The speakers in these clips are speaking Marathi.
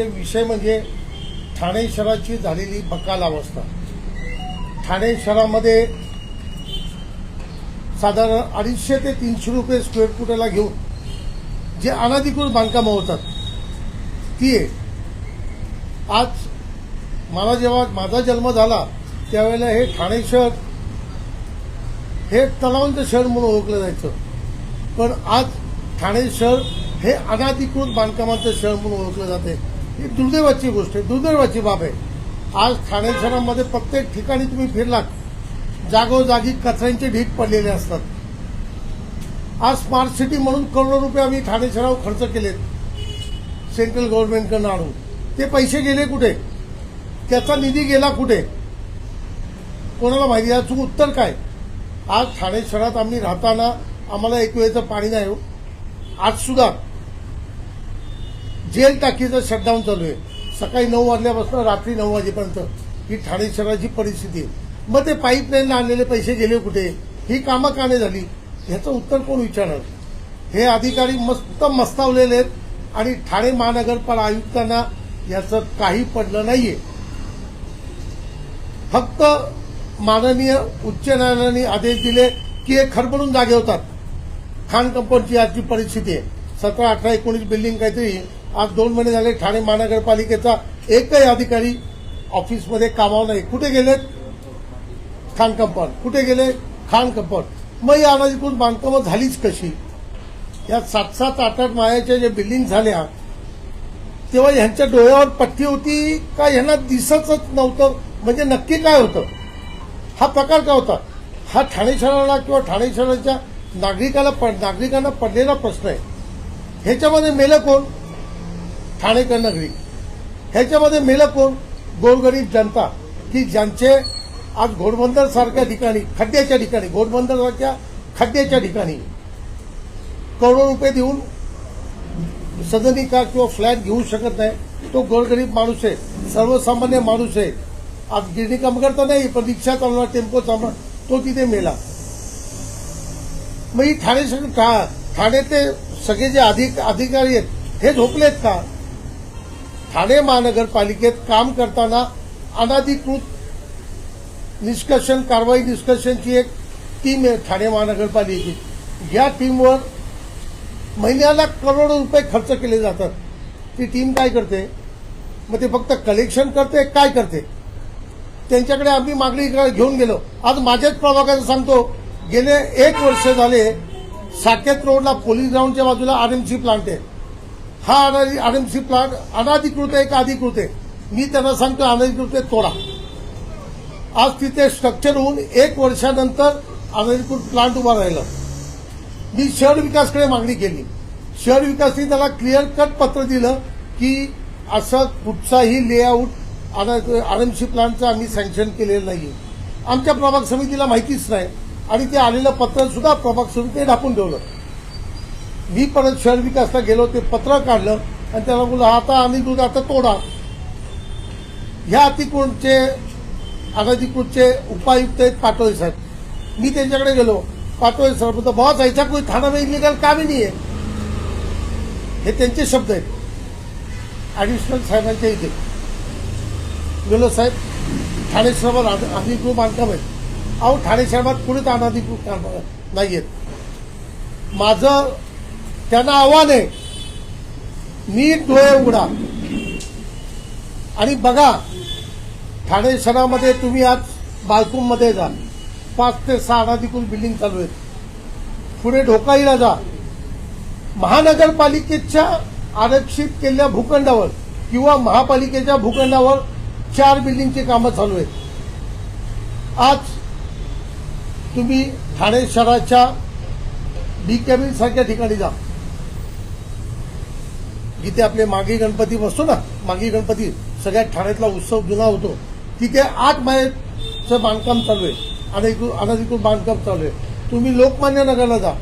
याच्यामध्ये विषय म्हणजे ठाणे शहराची झालेली बकाल अवस्था. ठाणे शहरामध्ये साधारण अडीचशे ते तीनशे रुपये स्क्वेअर फुटाला घेऊन जे अनाधिकृत बांधकामं होतात ती आहे. आज मला जेव्हा माझा जन्म झाला त्यावेळेला हे ठाणे शहर हे तलावांचं शहर म्हणून ओळखलं जायचं. पण आज ठाणे शहर हे अनाधिकृत बांधकामाचं शहर म्हणून ओळखलं जाते. ही दुर्दैवाची गोष्ट आहे दुर्दैवाची बाब आहे. आज ठाणे शहरामध्ये प्रत्येक ठिकाणी तुम्ही फिरलात जागोजागी कचऱ्यांचे ढीक पडलेले असतात. आज स्मार्ट सिटी म्हणून करोडो रुपये आम्ही ठाणे शहरावर खर्च केलेत. सेंट्रल गव्हर्नमेंटकडनं आणून. ते पैसे गेले कुठे? त्याचा निधी गेला कुठे? कोणाला माहिती? याचं उत्तर काय? आज ठाणे शहरात आम्ही राहताना आम्हाला एक वेळेचं पाणी नाही हो. आज सुद्धा जेल टाकीचं शटडाऊन चालू आहे. सकाळी नऊ वाजल्यापासून रात्री नऊ वाजेपर्यंत ही ठाणे शहराची परिस्थिती आहे. मग ते पाईपलाईनला आणलेले पैसे गेले कुठे? ही कामं का नाही झाली? ह्याचं उत्तर कोण विचारणार? हे अधिकारी मस्त मस्तावलेले आहेत आणि ठाणे महानगरपालिका आयुक्तांना याचं काही पडलं नाहीये. फक्त माननीय उच्च न्यायालयाने आदेश दिले की हे खरबडून जागे होतात. खान कंपाऊंडची आजची परिस्थिती आहे. सतरा अठरा एकोणीस बिल्डिंग काहीतरी आज दोन महिने झाले ठाणे महानगरपालिकेचा एकही अधिकारी ऑफिसमध्ये कामावर नाही. कुठे गेलेत खाण कंपाऊंड कुठे गेले? खाण कंपाऊंड मग या अनाधिकृत बांधकामं झालीच कशी? या सात सात आठ आठ मायाच्या ज्या बिल्डिंग झाल्या तेव्हा ह्यांच्या डोळ्यावर पट्टी होती का? ह्यांना दिसतच नव्हतं. म्हणजे नक्की काय होतं? हा प्रकार काय होता? हा ठाणे शहराला किंवा ठाणे शहराच्या नागरिकाला पड- नागरिकांना पडलेला प्रश्न आहे. ह्याच्यामध्ये मेलं कोण? ठाणेकर नगरी ह्याच्यामध्ये मेलं कोण हो, गोरगरीब जनता की ज्यांचे आज घोडबंदर सारख्या ठिकाणी खड्ड्याच्या ठिकाणी घोडबंदर सारख्या खड्ड्याच्या ठिकाणी करोडो रुपये देऊन सदनी का किंवा फ्लॅट घेऊ शकत नाही. तो गोरगरीब माणूस आहे सर्वसामान्य माणूस आहे. आज गिरणी काम करता नाही पण रिक्षा चालवणार टेम्पो चालवणार तो तिथे मेला. मग ही ठाणे शहर का ठाणे ते सगळे जे अधिक अधिकारी आहेत हे झोपलेत का? ठाणे महानगरपालिकेत काम करताना अनाधिकृत निष्कर्षण कारवाई निष्कर्षणची एक टीम आहे ठाणे महानगरपालिकेची. या टीमवर महिन्याला करोडो रुपये खर्च केले जातात. ती टीम काय करते? मग ते फक्त कलेक्शन करते काय करते? त्यांच्याकडे आम्ही मागणी घेऊन गेलो. आज माझ्याच प्रभागाचं सांगतो. गेले एक वर्ष झाले साकेत रोडला पोलीस ग्राउंडच्या बाजूला आरएमसी प्लांट आहे. हा आरएमसी प्लांट अनाधिकृत आहे का अधिकृत आहे? मी त्यांना सांगतो अनधिकृत आहे तोडा. आज तिथे स्ट्रक्चर होऊन एक वर्षानंतर अनधिकृत प्लांट उभा राहिलं. मी शहर विकासकडे मागणी केली. शहर विकासने त्याला क्लिअर कट पत्र दिलं की असं कुठचाही लेआउट आरएमसी प्लांटचं आम्ही सँक्शन केलेलं नाही आमच्या प्रभाग समितीला माहितीच नाही. आणि ते आलेलं पत्र सुद्धा प्रभाग समितीने ढापून ठेवलं. मी परत शहर विकासला गेलो ते पत्र काढलं आणि त्याला बोललं आता आम्ही दूध आता तोडा. ह्या अतिकृतचे अनधिकृतचे उपायुक्त आहेत पाटोळे साहेब. मी त्यांच्याकडे गेलो. पाटोळे साहेब बोलतो बॉस ऐसा कोई थाना में इलिगल कामही नाही हे त्यांचे शब्द आहेत. ॲडिशनल साहेबांच्या इथे. गेलो साहेब ठाणे शहरात अनधिकृत बांधकाम आहेत. अहो ठाणे शहरात कुणीच अनधिकृत काम नाही आहेत माझं त्यांना आव्हान आहे. नीट डोळे उघडा. आणि बघा ठाणे शहरामध्ये तुम्ही आज बालकूममध्ये जा. पाच ते सहा अनाधिकृत बिल्डिंग चालू आहेत. पुढे ढोकाईला जा. महानगरपालिकेच्या आरक्षित केलेल्या भूखंडावर किंवा महापालिकेच्या भूखंडावर चार बिल्डिंगची कामं चालू आहेत. आज तुम्ही ठाणे शहराच्या डी कॅबिन सारख्या ठिकाणी जा. जिथे आपले मागी गणपती बसतो ना मागी गणपती सगळ्यात ठाण्यातला उत्सव जुना होतो तिथे आठ मायचं बांधकाम चालू आहे. अनधिकृत अनधिकृत बांधकाम चालू आहे. तुम्ही लोकमान्य नगरला जा.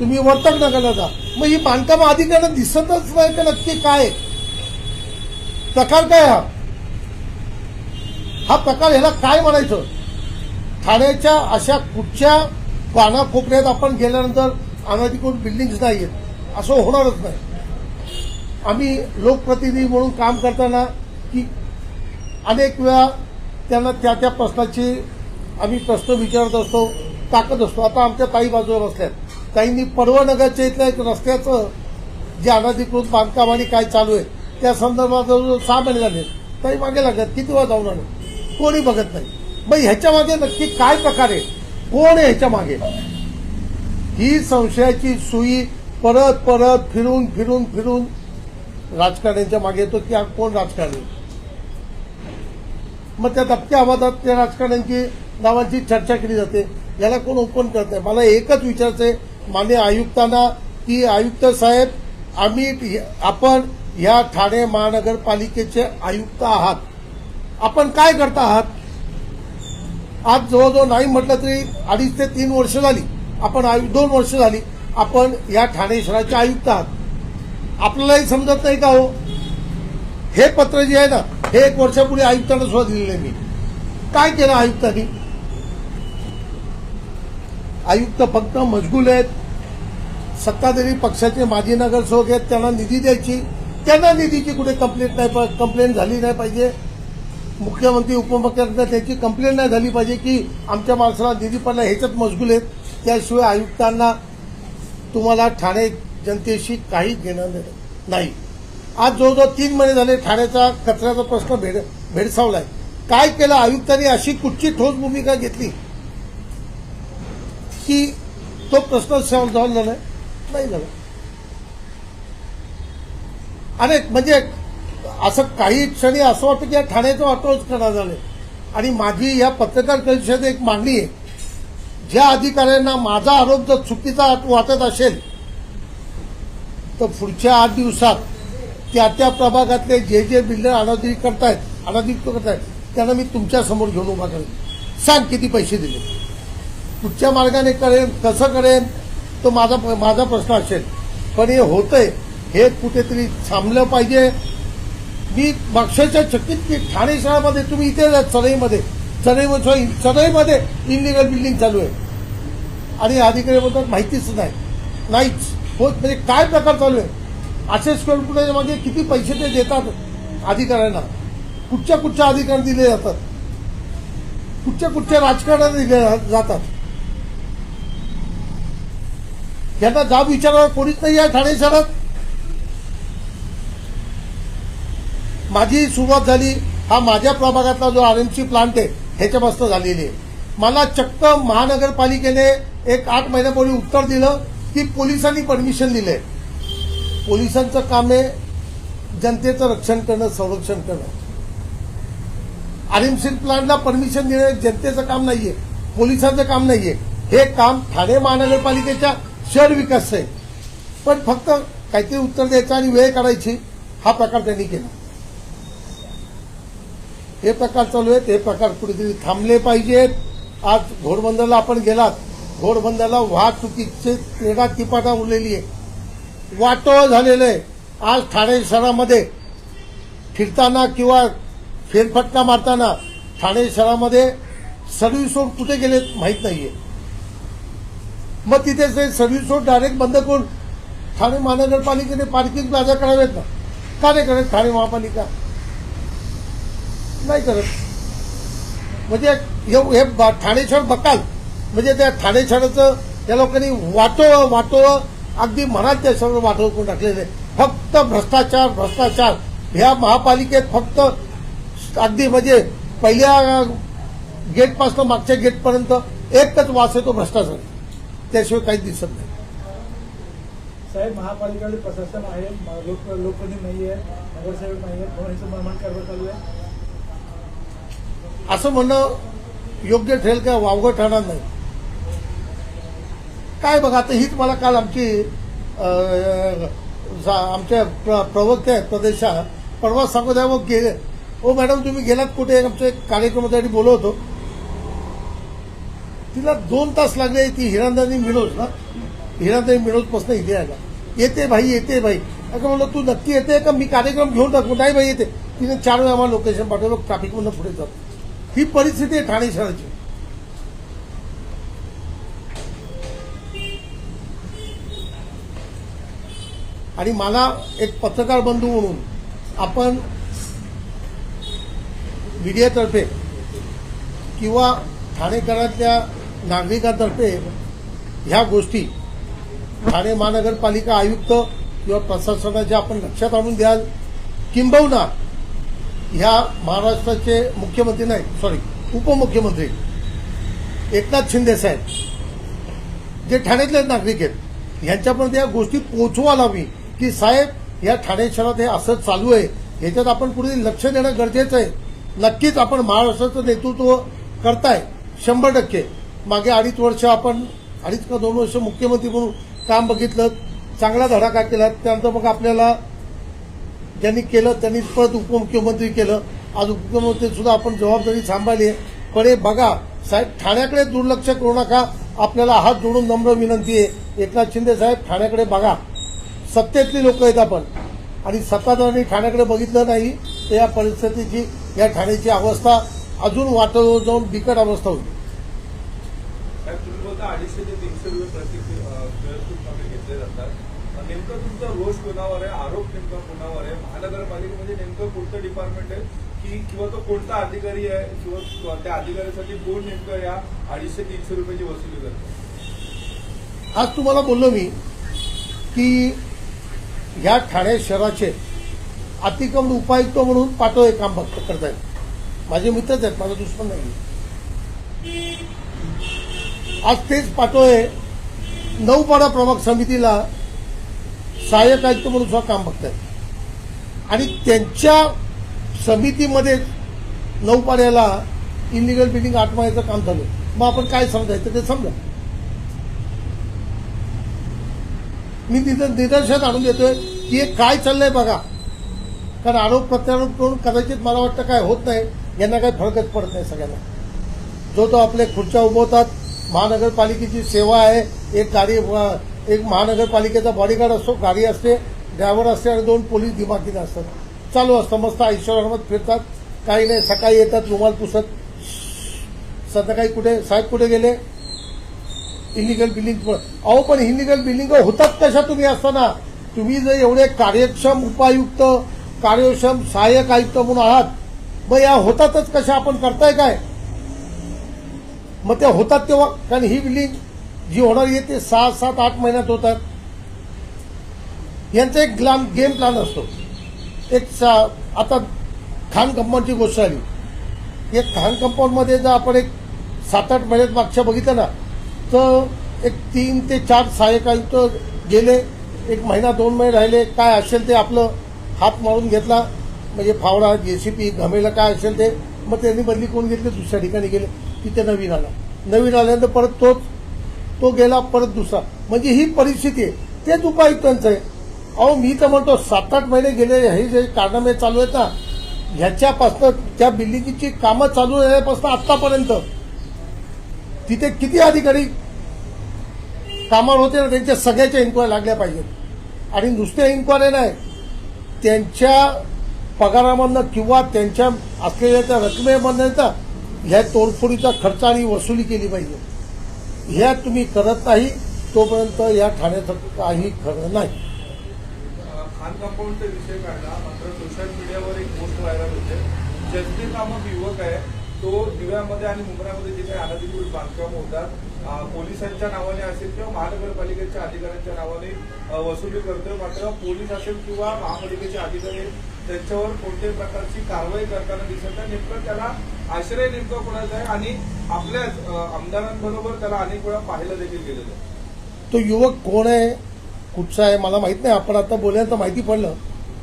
तुम्ही वर्तक नगरला जा. मग ही बांधकाम अधिकाऱ्यांना दिसतच नाही तर नक्की काय? प्रकार काय हा? हा प्रकार ह्याला काय म्हणायचं? ठाण्याच्या अशा कुठच्या कानाकोपऱ्यात आपण गेल्यानंतर अनधिकृत बिल्डिंग्स नाही आहेत असं होणारच नाही. आम्ही लोकप्रतिनिधी म्हणून काम करताना की अनेक वेळा त्यांना त्या त्या प्रश्नाची आम्ही प्रश्न विचारत असतो टाकत असतो. आता आमच्या ताई बाजूला बसल्यात. ताईंनी पर्वनगरच्या इथल्या एक रस्त्याचं जे अनाधिकृत बांधकाम आणि काय चालू आहे त्या संदर्भात सहा महिने झाले. ताई मागे लागत किती वेळा जाऊन आले? कोणी बघत नाही. मग ह्याच्या मागे नक्की काय प्रकार आहे? कोण आहे ह्याच्या मागे? ही संशयाची सुई परत परत फिरून फिरून फिरून राजकारण्यांच्या मागे येतो की कोण राजकारणी? मग त्या दबक्या आवाजात त्या राजकारण्यांची नावांची चर्चा केली जाते. याला कोण ओपन करत नाही? मला एकच विचारायचंय मान्य आयुक्तांना की आयुक्त साहेब आम्ही आपण या ठाणे महानगरपालिकेचे आयुक्त आहात. आपण काय करता आहात? आज जवळजवळ नाही म्हटलं तरी अडीच ते तीन वर्ष झाली. आपण आयु दोन वर्ष झाली. आपण या ठाणे शहराचे आयुक्त आहात. आपल्यालाही समजत नाही का हो? हे पत्र जे आहे ना हे एक वर्षापूर्वी आयुक्तांना सुद्धा दिलेलं आहे मी. काय केलं आयुक्तांनी? आयुक्त फक्त मजगूल आहेत. सत्ताधारी पक्षाचे माजी नगरसेवक आहेत त्यांना निधी द्यायची. त्यांना निधीची कुठे कंप्लेंट नाही कंप्लेंट झाली नाही पाहिजे. मुख्यमंत्री उपमुख्यमंत्री त्याची कंप्लेंट नाही झाली पाहिजे की आमच्या माणसाला निधी पडला ह्याच्यात मजगूल आहेत. त्याशिवाय आयुक्तांना तुम्हाला ठाणे जनतेशी काही घेणं नाही. आज जवळजवळ तीन महिने झाले ठाण्याचा कचऱ्याचा प्रश्न भेड भेडसावलाय. काय केलं आयुक्तांनी अशी कुठची ठोस भूमिका घेतली? की तो प्रश्न सॉल्व्ह झाला नाही? नाही झाला. अनेक म्हणजे असं काही क्षणी असं वाटतं की या ठाण्याचं वाटोच करणार झाले. आणि माझी या पत्रकार परिषदेत एक मागणी आहे. ज्या अधिकाऱ्यांना माझा आरोप जर चुकीचा वाटत असेल तर पुढच्या आठ दिवसात त्या त्या प्रभागातले जे जे बिल्डर अनाधिकृत करतायत अनाधिकृत करतायत त्यांना मी तुमच्यासमोर घेऊन उभा करेन. सांग किती पैसे दिले. कुठच्या मार्गाने करेन कसं करेन तो माझा माझा प्रश्न असेल. पण हे होतंय हे कुठेतरी थांबलं पाहिजे. मी मागच्या चकित की ठाणे शहरामध्ये तुम्ही इथे जा चढईमध्ये चढईमध्ये चढईमध्ये इलिगल बिल्डिंग चालू आहे. आणि अधिकारी बोलतात माहितीच नाही. नाहीच. हो म्हणजे काय प्रकार चालू आहे? असे स्क्वेअर फुटाच्या मागे किती पैसे ते देतात अधिकाऱ्यांना? कुठच्या कुठच्या अधिकार दिले जातात? कुठच्या कुठच्या राजकारणाने दिले जातात? यांना जाब विचारायला कोणीच नाही आहे ठाणे शहरात? माझी सुरुवात झाली हा माझ्या प्रभागातला जो आर एम सी प्लांट आहे ह्याच्यापासून झालेली आहे. मला चक्क महानगरपालिकेने एक आठ महिन्यापूर्वी उत्तर दिलं की पोलिसांनी परमिशन दिले. पोलिसांचं काम आहे जनतेचं रक्षण करणं संरक्षण करणं. आरएमसी प्लांटला परमिशन देणं जनतेचं काम नाहीये पोलिसांचं काम नाहीये. हे काम ठाणे महानगरपालिकेच्या शहर विकास आहे. पण फक्त काहीतरी उत्तर द्यायचं आणि वेळ काढायची हा प्रकार त्यांनी केला. हे प्रकार चालू आहेत हे प्रकार कुठेतरी थांबले पाहिजेत. आज घोडबंदरला आपण गेलात. घोडबंदरला वाहतुकीचे क्रीडा तिपाटा उरलेली आहे. वाटोळ झालेलं आहे. आज ठाणे शहरामध्ये फिरताना किंवा फेरफटका मारताना ठाणे शहरामध्ये सर्व्हिस रोड कुठे गेले माहीत नाहीये. मग तिथे ते सर्व्हिस रोड डायरेक्ट बंद करून ठाणे महानगरपालिकेने पार्किंग प्लाझा करावेत ना. का नाही करत ठाणे महापालिका? नाही करत. म्हणजे हे- हे ब- ठाणे शहर बकाल. म्हणजे त्या ठाणे शहराचं त्या लोकांनी वाटोळं वाटोळं अगदी मनात त्या शहर वाटोळ करून टाकलेले फक्त भ्रष्टाचार भ्रष्टाचार. ह्या महापालिकेत फक्त अगदी म्हणजे पहिल्या गेटपासून मागच्या गेटपर्यंत एकच वास येतो भ्रष्टाचार. त्याशिवाय काहीच दिसत नाही. साहेब महापालिकेमध्ये प्रशासन आहे. लोक लोकप्रतिनिधी नाही आहे नगरसेवक नाही आहे मनमानी कारभार चालू आहे? असं म्हणणं योग्य ठरेल का? वावगं ठरणार नाही. काय बघा आता हीच मला काल आमची आमच्या प्र- प्रवक्ते आहेत प्रदेशा. परवा सांगू द्या मग गेले हो मॅडम तुम्ही गेलात कुठे? आमच्या कार्यक्रमासाठी बोलवतो तिला दोन तास लागले ती हिरांदानी मिळोज ना. हिरांदानी मिळोजपासून इथे यायला येते भाई येते भाई. अगं म्हणलं तू नक्की येते का? मी कार्यक्रम घेऊन टाकू. नाही भाई येते. तिने चार वेळा आम्हाला लोकेशन पाठवलं ट्रॅफिकमधून पुढे जातो ही परिस्थिती आहे ठाणे शहराची. आणि मला एक पत्रकार बंधू म्हणून आपण मीडियातर्फे किंवा ठाणेकरातल्या नागरिकांतर्फे ह्या गोष्टी ठाणे महानगरपालिका आयुक्त किंवा प्रशासनाच्या आपण लक्षात आणून द्याल. किंबहुना ह्या महाराष्ट्राचे मुख्यमंत्री नाही सॉरी उपमुख्यमंत्री एकनाथ शिंदे साहेब जे ठाण्यातले नागरिक आहेत ह्यांच्यापर्यंत या गोष्टी पोचवायला हवी. की साहेब या ठाणे शहरात हे असं चालू आहे. ह्याच्यात आपण पुढे लक्ष देणं गरजेचं आहे. नक्कीच आपण महाराष्ट्राचं नेतृत्व करताय. शंभर टक्के. मागे अडीच वर्ष आपण अडीच का दोन वर्ष मुख्यमंत्री म्हणून काम बघितलं चांगला धडाका केला त्यानंतर मग आपल्याला ज्यांनी केलं त्यांनी परत उपमुख्यमंत्री केलं. आज उपमुख्यमंत्री सुद्धा आपण जबाबदारी सांभाळली आहे. पण हे बघा साहेब ठाण्याकडे दुर्लक्ष करू नका. आपल्याला हात जोडून नम्र विनंती आहे. एकनाथ शिंदे साहेब ठाण्याकडे बघा. सत्तेतली लोक आहेत आपण. आणि सत्ताधाऱ्यांनी ठाण्याकडे बघितलं नाही तर या परिस्थितीची या ठाण्याची अवस्था अजून वाटवर जाऊन बिकट अवस्था होईल. अडीचशे ते तीनशे रुपये प्रति घेतले जातात. नेमकं तुमचा रोष कोणावर आहे? आरोप नेमका कोणावर आहे? महानगरपालिकेमध्ये नेमकं कोणतं डिपार्टमेंट आहे? की किंवा तो कोणता अधिकारी आहे? किंवा त्या अधिकाऱ्यासाठी कोण नेमकं या अडीचशे तीनशे रुपयाची वसुली करतो? आज तुम्हाला बोललो मी की ह्या ठाणे शहराचे अतिक्रमण उपायुक्त म्हणून पाटोळे काम बघ- करतायत माझे मित्रच आहेत माझा दुश्मन नाही आज तेच पाटोळे नऊपाडा प्रभाग समितीला सहाय्यक आयुक्त म्हणून सुद्धा काम बघतायत. आणि त्यांच्या समितीमध्ये नऊपाड्याला इलिगल बिल्डिंग आटमायचं काम झालं. मग आपण काय समजायचं ते समजा. मी तिथं निदर्शन आणून देतोय की हे काय चाललंय बघा. कारण आरोप प्रत्यारोप करून कदाचित मला वाटतं काय होत नाही यांना काही फरकच पडत नाही सगळ्यांना. जो तो आपल्या खुर्च्या उभवतात महानगरपालिकेची सेवा आहे एक गाडी एक महानगरपालिकेचा बॉडीगार्ड असतो गाडी असते ड्रायव्हर असते आणि दोन पोलीस दिमाखीने असतात. चालू असतं मस्त ऐश्वर्यामध्ये फिरतात काही नाही सकाळी येतात रुमाल पुसत संध्याकाळी कुठे साहेब कुठे गेले? इलिगल बिल्डिंग अहो पण इलिगल बिल्डिंग होतात कशा तुम्ही असताना तुम्ही जर एवढे कार्यक्षम उपायुक्त कार्यक्षम सहाय्यक आयुक्त म्हणून आहात मग या होतातच कशा? आपण करताय काय? मग त्या होतात तेव्हा कारण ही बिल्डिंग जी होणार आहे ते सहा सात आठ महिन्यात होतात. यांचा एक ग्लाम गेम प्लॅन असतो. एक सा- आता खान कंपाऊंडची गोष्ट आली. या खान कंपाऊंडमध्ये जर आपण एक सात आठ महिन्यात मागच्या बघितलं ना तर एक तीन ते चार सहाय्यक आयुक्त गेले. एक महिना दोन महिने राहिले. काय असेल ते आपलं हात मारून घेतला. म्हणजे फावडा जेसीपी घमेला काय असेल ते मग त्यांनी बदली कोण घेतली? दुसऱ्या ठिकाणी गेले. तिथे नवीन आला. नवीन आल्यानंतर परत तोच तो गेला परत दुसरा. म्हणजे ही परिस्थिती आहे. तेच उपायुक्तांचं आहे. अहो मी तर म्हणतो सात आठ महिने गेले हे जे कारनामे चालू आहेत ना ह्याच्यापासनं त्या बिल्डिंगची कामं चालू झाल्यापासून आतापर्यंत तिथे किती अधिकारी कामावर होते ना त्यांच्या सगळ्याच्या इन्क्वायरी लागल्या पाहिजेत. आणि नुसत्या इन्क्वायरी नाही त्यांच्या पगारामधनं किंवा त्यांच्या असलेल्या त्या रकमेमधनं तर ह्या तोडफोडीचा खर्च आणि वसुली केली पाहिजे. ह्या तुम्ही करत नाही तोपर्यंत या ठाण्याचं काही खरं नाही. खान कंपाऊंडचा विषय काढला मात्र सोशल मीडियावर एक पोस्ट व्हायरल होते. जगदीप नामक युवक आहे. तो दिव्यामध्ये आणि मुंबईमध्ये जे काही अनधिकृत बांधकाम होतात पोलिसांच्या नावाने असेल किंवा महानगरपालिकेच्या अधिकाऱ्यांच्या नावाने वसुली करतोय मात्र पोलीस असेल किंवा महापालिकेचे अधिकारी त्यांच्यावर कोणत्याही प्रकारची कारवाई करताना दिसत नाही. नेमकं त्याला आश्रय नेमकं कोणाचा आहे आणि आपल्याच आमदारांबरोबर त्याला अनेक वेळा पाहायला देखील गेलेलं आहे. तो युवक कोण आहे कुठचा आहे मला माहीत नाही. आपण आता बोलल्यानंतर माहिती पडलं.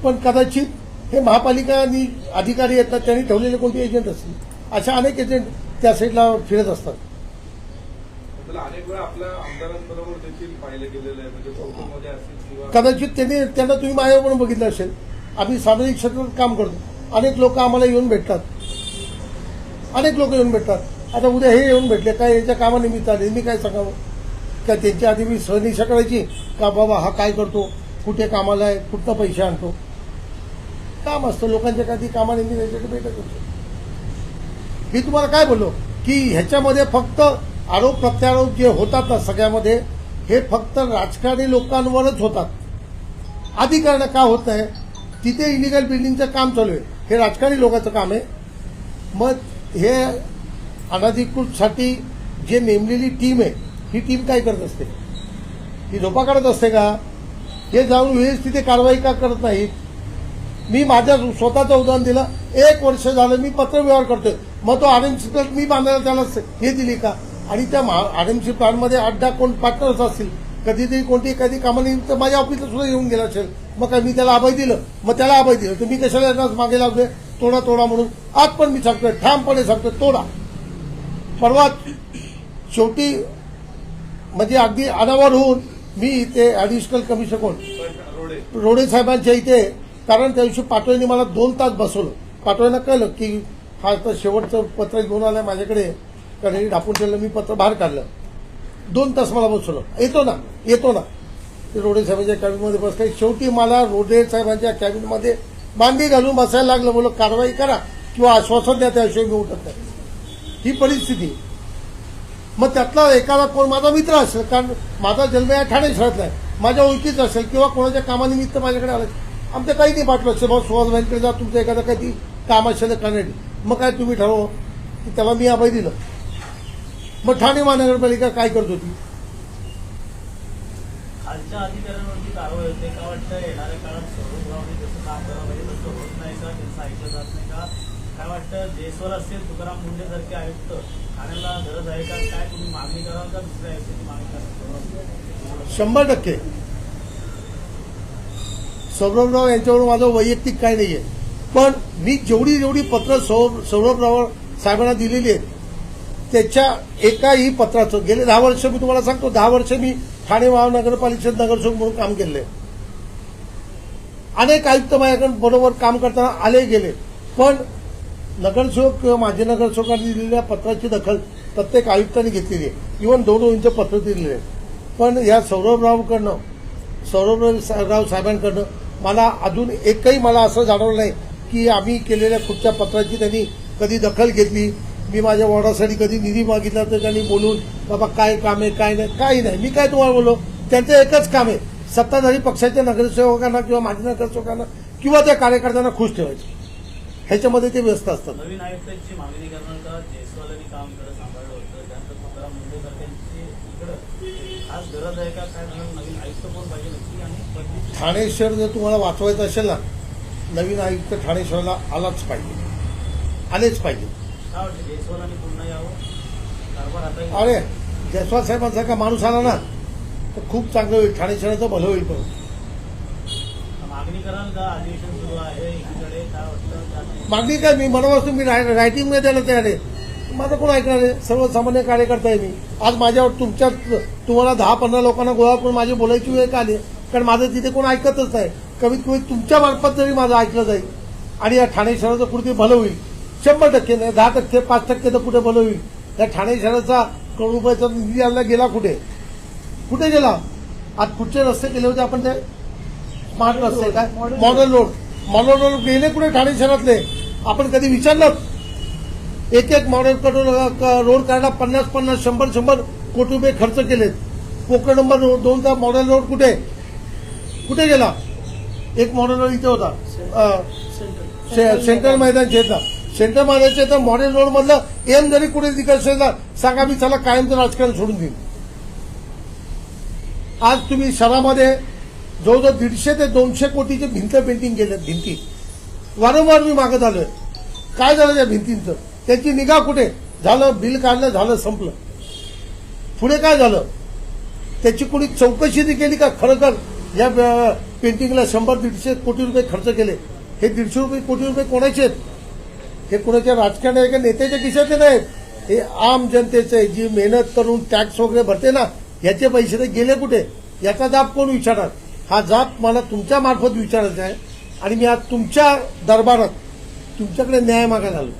पण कदाचित हे महापालिका आणि अधिकारी येतात त्यांनी ठेवलेले कोणते एजंट असतील? अशा अनेक एजंट त्या साईडला फिरत असतात. त्याला अनेक वेळा आपल्या आमदारांबरोबर देखील पाहिलं गेलेलं आहे. म्हणजे कदाचित त्यांनी त्यांना तुम्ही माझ्यावर पण बघितलं असेल. आम्ही सामाजिक क्षेत्रात काम करतो. अनेक लोक आम्हाला येऊन भेटतात. अनेक लोक येऊन भेटतात. आता उद्या हे येऊन भेटले काय यांच्या कामानिमित्त आले? मी काय सांगावं? का त्यांच्या आधी मी सहनिशा करायची? का बाबा हा काय करतो? कुठे कामाला आहे? कुठनं पैसे आणतो? काम असतं. लोकांच्या कधी कामानिमित्त याच्याकडे भेटत होतो मी तुम्हाला काय बोललो? की ह्याच्यामध्ये फक्त आरोप प्रत्यारोप जे होतात ना सगळ्यामध्ये हे फक्त राजकारणी लोकांवरच होतात. अधिकरण का होत आहे तिथे इलिगल बिल्डिंगचं काम चालू आहे. हे राजकारणी लोकांचं काम आहे. मग हे अनधिकृतसाठी जे नेमलेली टीम आहे ही टीम काय करत असते? ही झोपा काढत असते का? हे जाऊन वेळेस तिथे कारवाई का करत नाहीत? मी माझ्या स्वतःचं उदाहरण दिलं. एक वर्ष झालं मी पत्रव्यवहार करतोय. मग तो आरएमसी प्लॅन मी बांधायला त्याला हे दिली का? आणि त्या आरएमसी प्लॅनमध्ये अड्डा कोण पार्टनर्स असतील? कधीतरी कोणती एखादी कामानिमित्त माझ्या ऑफिसला सुद्धा येऊन गेला असेल. मग काय मी त्याला अभय दिलं? मग त्याला अभय दिलं. तर मी कशाला मागे लागलोय? तोडा तोडा म्हणून. आज पण मी सांगतोय ठामपणे सांगतोय तोडा. परवा शेवटी म्हणजे अगदी अनावर होऊन मी इथे ऍडिशनल कमिशनर कोण? रोडे. रोडे साहेबांच्या इथे कारण त्या दिवशी पाटोळेने मला दोन तास बसवलं. पाटोळेनं कळलं की हा आता शेवटचं पत्र घेऊन आलं माझ्याकडे. कारण ढापून ठेवलं मी पत्र बाहेर काढलं. दोन तास मला बसवलं. येतो ना येतो ना. ते रोडे साहेबांच्या कॅबिनमध्ये बसले. शेवटी मला रोडे साहेबांच्या कॅबिनमध्ये मांडी घालून बसायला लागलं. बोल कारवाई करा किंवा आश्वासन द्या त्याविषयी मी उठत नाही. ही परिस्थिती. मग त्यातला एखादा कोण? माझा मित्र असेल. कारण माझा जन्म या ठाणे शहरातला आहे. माझ्या ओळखीच असेल किंवा कोणाच्या कामानिमित्त माझ्याकडे आलं. आमच्या काही नाही पाठवलं असेल बाबा सुहास बँकेकडे जा तुमचं एखादं काही काम असेल मग काय तुम्ही ठरवा. की त्याला मी अभय दिलं. मग ठाणे महानगरपालिका काय करत होती? खालच्या अधिकाऱ्यांवरती कारवाई होते. का वाटतं येणाऱ्या काळात जसं काम करायला पाहिजे तसं होत नाही का? त्यांचं ऐकलं जात नाही का? काय वाटतं? जयस्वर असेल तुकाराम मुंडे सारखे आयुक्त ठाण्याला गरज आहे का? काय तुम्ही मागणी कराल का? दुसऱ्या आयुक्ताची मागणी कराल. शंभर टक्के. सौरभराव यांच्यावर माझं वैयक्तिक काय नाहीये. पण मी जेवढी जेवढी पत्र सौ- सौरभराव साहेबांना दिलेली आहेत त्याच्या एकाही पत्राचं गेले दहा वर्ष मी तुम्हाला सांगतो दहा वर्ष मी ठाणे महानगरपालिकेत नगरसेवक म्हणून काम केले अनेक आयुक्त माझ्याकडे बरोबर काम करताना आले गेले. पण नगरसेवक किंवा माजी नगरसेवकांनी दिलेल्या पत्राची दखल प्रत्येक आयुक्तांनी घेतलेली आहे. इव्हन दोन दोनचे पत्र दिलेले आहे पण या सौरभरावकडनं सौरभराव साहेबांकडनं मला अजून एकही मला असं जाणवलं नाही की आम्ही केलेल्या कुठच्या पत्राची त्यांनी कधी दखल घेतली. मी माझ्या वॉर्डासाठी कधी निधी मागितला तर त्यांनी बोलून बाबा काय काम आहे काय नाही? काही नाही. मी काय तुम्हाला बोललो? त्यांचं एकच काम आहे. सत्ताधारी पक्षाच्या नगरसेवकांना किंवा माजी नगरसेवकांना किंवा त्या कार्यकर्त्यांना खुश ठेवायचं. ह्याच्यामध्ये ते व्यस्त असतात. नवीन आयुक्तांची मागणी करणार का जयस्वालांनी काम इकडे सांभाळलं होतं त्यानंतर तुकाराम मुंडे सारख्यांची इकडं खास गरज आहे का? काय म्हणून नवीन आयुक्त कोण पाहिजे नक्की आणि बदली ठाणे शहर जर तुम्हाला वाचवायचं असेल ना नवीन आयुक्त ठाणे शहराला आलाच पाहिजे. आलेच पाहिजे. काय वाटतं जयस्वालांनी पुन्हा यावं? कारभार आता येईल? अरे जयस्वाल साहेबांसारखा माणूस आला ना तर खूप चांगलं होईल. ठाणे शहराचं भलं होईल पण. मागणी कराल का? अधिवेशन सुरू आहे एकीकडे. काय वाटतं? मागणी काय? मी मनापासून तुम्ही रायटिंगमध्ये द्यायला तयार आहे. माझं कोण ऐकणार आहे? सर्वसामान्य कार्यकर्ता आहे मी. आज माझ्यावर तुमच्या तुम्हाला दहा पंधरा लोकांना गोळा करून माझी बोलायची वेळ का आली? कारण माझं तिथे कोण ऐकतच नाही. कमीत कमी तुमच्या मार्फत जरी माझं ऐकलं जाईल. आणि या ठाणे शहराचं कुठे भलं होईल. शंभर टक्के नाही दहा टक्के पाच टक्के तर कुठे भलं होईल. या ठाणे शहराचा करोड रुपयाचा निधी आणला गेला कुठे? कुठे गेला? आज कुठचे रस्ते केले होते आपण ते? स्मार्ट रस्ते काय? Model road. मॉडल रोड गेले कुठे ठाणे शहरातले? आपण कधी विचारलं एक एक मॉडेल रोड काढला पन्नास पन्नास शंभर शंभर कोटी रुपये खर्च केलेत. पोकळ नंबर दोनचा मॉडेल रोड कुठे? कुठे गेला? एक मॉडेल रोड इथे होता. सेंट्रल मैदान शेता सेंट्रल मैदान शेता मॉडेल रोड मधलं एम जरी कुठे तिकडे सांगा मी त्याला कायमचं राजकारण सोडून देईन. आज तुम्ही शहरामध्ये जवळजवळ दीडशे ते दोनशे कोटीचे भिंत पेंटिंग केलेत भिंती. वारंवार मी मागत आलोय काय झालं त्या भिंतींचं? त्याची निगा कुठे? झालं बिल काढलं झालं संपलं. पुढे काय झालं? त्याची कोणी चौकशी केली का? खरोखर या पेंटिंगला शंभर दीडशे कोटी रुपये खर्च केले. हे दीडशे रुपये कोटी रुपये कोणाचे आहेत? हे कोणाच्या राजकारण नेत्याच्या खिशाचे नाहीत. हे आम जनतेचे आहे. जी मेहनत करून टॅक्स वगैरे भरते ना याचे पैसे ते गेले कुठे? याचा जाप कोण विचारणार? हा जाप मला तुमच्या मार्फत विचारायचा आहे. आणि मी आज तुमच्या दरबारात तुमच्याकडे न्याय मागायला आलो.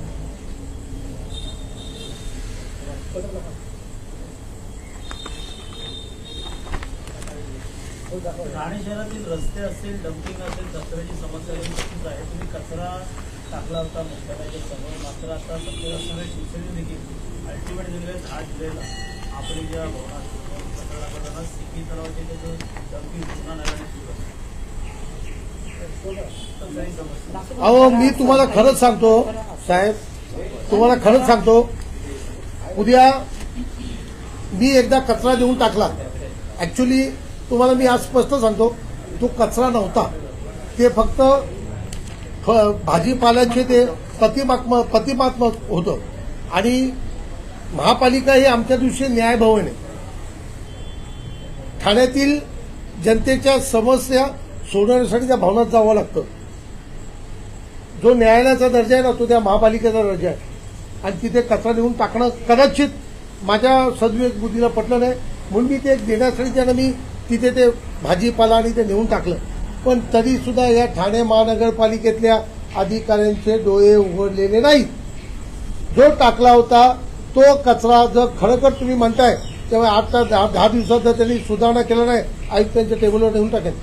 ठाणे शहरातील रस्ते असतील डम्पिंग असेल कचऱ्याची समस्या नक्कीच आहे तुम्ही कचरा टाकला होता मुख्यालयाच्या समोर मात्र आता सत्तेवर सगळे शिवसेने देखील अल्टिमेट दिले आठ जुलैला आपली ज्या भवनात कचरा टाकताना सिकी तलावाचे त्याचं डम्पिंग पुन्हा नव्याने सुरू आहे. अहो मी तुम्हाला खरंच सांगतो साहेब तुम्हाला खरंच सांगतो उद्या मी एकदा कचरा देऊन टाकला. ऍक्च्युली तुम्हाला मी आज स्पष्ट सांगतो तो कचरा नव्हता. ते फक्त फ- भाजीपाल्याचे ते प्रतिमात्म प्रतिमात्मक होतं. आणि महापालिका ही आमच्या दिवशी न्यायभवन आहे. ठाण्यातील जनतेच्या समस्या सोडवण्यासाठी त्या भवनात जावं लागतं. जो न्यायालयाचा दर्जा आहे ना तो त्या महापालिकेचा दर्जा आहे. आणि तिथे कचरा नेऊन टाकणं कदाचित माझ्या सद्विवेक बुद्धीला पटलं नाही. म्हणून मी ते देण्यासाठी त्यानं मी तिथे ते भाजीपाला आणि ते नेऊन टाकलं. पण तरी सुद्धा या ठाणे महानगरपालिकेतल्या अधिकाऱ्यांचे डोळे उघडलेले नाहीत. जो टाकला होता तो कचरा जर खरोखर तुम्ही म्हणताय तेव्हा आता दहा दहा दिवसात जर त्यांनी सुधारणा केलं नाही आयुक्तांच्या टेबलवर नेऊन टाकेल.